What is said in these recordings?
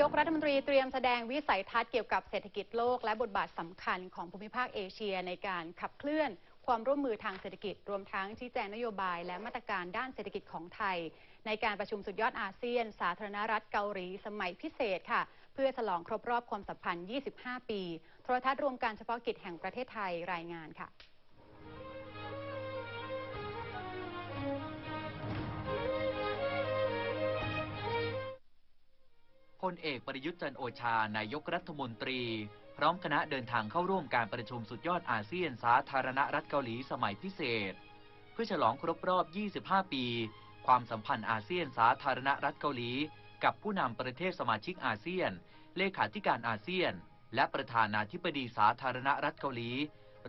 ยกรัฐมนตรีเตรียมแสดงวิสัยทัศน์เกี่ยวกับเศรษฐกิจโลก และบทบาทสำคัญของภูมิภาคเอเชียในการขับเคลื่อนความร่วมมือทางเศรษฐกิจ รวมทั้งชี้แจงนโยบายและมาตรการด้านเศรษฐกิจของไทย ในการประชุมสุดยอดอาเซียน สาธารณรัฐเกาหลีสมัยพิเศษค่ะ เพื่อฉลองครบรอบความสัมพันธ์ 25 ปี โทรทัศน์รวมการเฉพาะกิจแห่งประเทศไทยรายงานค่ะ พลเอกประยุทธ์จันโอชานายกรัฐมนตรี พร้อมคณะเดินทางเข้าร่วมการประชุมสุดยอดอาเซียนสาธารณรัฐเกาหลีสมัยพิเศษ เพื่อฉลองครบรอบ 25 ปี ความสัมพันธ์อาเซียนสาธารณรัฐเกาหลี กับผู้นำประเทศสมาชิกอาเซียน เลขาธิการอาเซียน และประธานาธิบดีสาธารณรัฐเกาหลี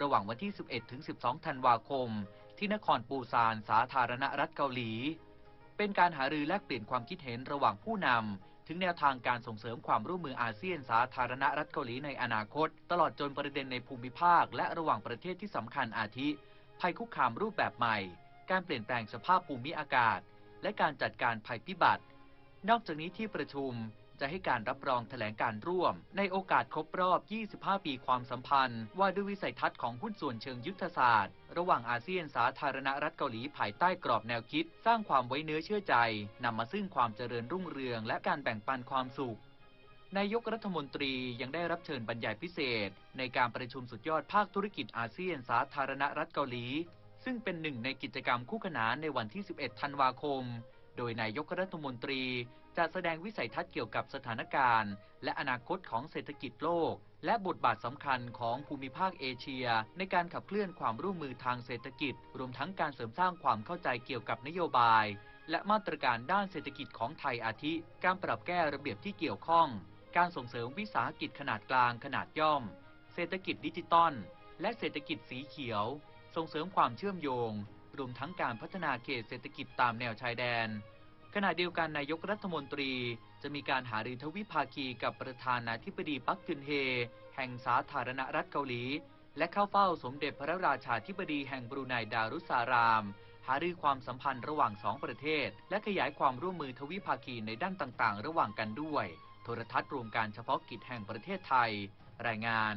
ระหว่างวันที่ 11-12 ธันวาคม ที่นครปูซานสาธารณรัฐเกาหลี เป็นการหารือแลกเปลี่ยนความคิดเห็นระหว่างผู้นำ ถึงแนวทางการส่งเสริมความร่วมมืออาเซียนสาธารณรัฐเกาหลีในอนาคต ตลอดจนประเด็นในภูมิภาค และระหว่างประเทศที่สำคัญอาทิ ภัยคุกคามรูปแบบใหม่ การเปลี่ยนแปลงสภาพภูมิอากาศ และการจัดการภัยพิบัติ นอกจากนี้ที่ประชุม จะให้การรับรองแถลงการร่วม ในโอกาสครบรอบ 25 ปีความสัมพันธ์ ว่าด้วยวิสัยทัศน์ของหุ้นส่วนเชิงยุทธศาสตร์ ระหว่างอาเซียนสาธารณรัฐเกาหลีภายใต้กรอบแนวคิด สร้างความไว้เนื้อเชื่อใจนำมาซึ่งความเจริญรุ่งเรือง และการแบ่งปันความสุขนายกรัฐมนตรียังได้รับเชิญบรรยายพิเศษ ในการประชุมสุดยอดภาคธุรกิจอาเซียนสาธารณรัฐเกาหลี ซึ่งเป็นหนึ่งในกิจกรรมคู่ขนานในวันที่ 11 ธันวาคม โดยนายกรัฐมนตรีจะแสดงวิสัยทัศน์เกี่ยวกับสถานการณ์ และอนาคตของเศรษฐกิจโลก และบทบาทสำคัญของภูมิภาคเอเชีย ในการขับเคลื่อนความร่วมมือทางเศรษฐกิจ รวมทั้งการเสริมสร้างความเข้าใจเกี่ยวกับนโยบาย และมาตรการด้านเศรษฐกิจของไทยอาทิ การปรับแก้ระเบียบที่เกี่ยวข้อง การส่งเสริมวิสาหกิจขนาดกลางขนาดย่อม เศรษฐกิจดิจิตอลและเศรษฐกิจสีเขียว ส่งเสริมความเชื่อมโยง รวมทั้งการพัฒนาเขตเศรษฐกิจตามแนวชายแดน ขณะเดียวกันนายกรัฐมนตรี จะมีการหารือทวิภาคีกับประธานาธิบดีปักกึนเฮ แห่งสาธารณรัฐเกาหลี และเข้าเฝ้าสมเด็จพระราชาธิบดีแห่งบรูไนดารุสาราม หารือความสัมพันธ์ระหว่างสองประเทศ และขยายความร่วมมือทวิภาคีในด้านต่าง ๆ ระหว่างกันด้วย โทรทัศน์รวมการเฉพาะกิจแห่งประเทศไทย รายงาน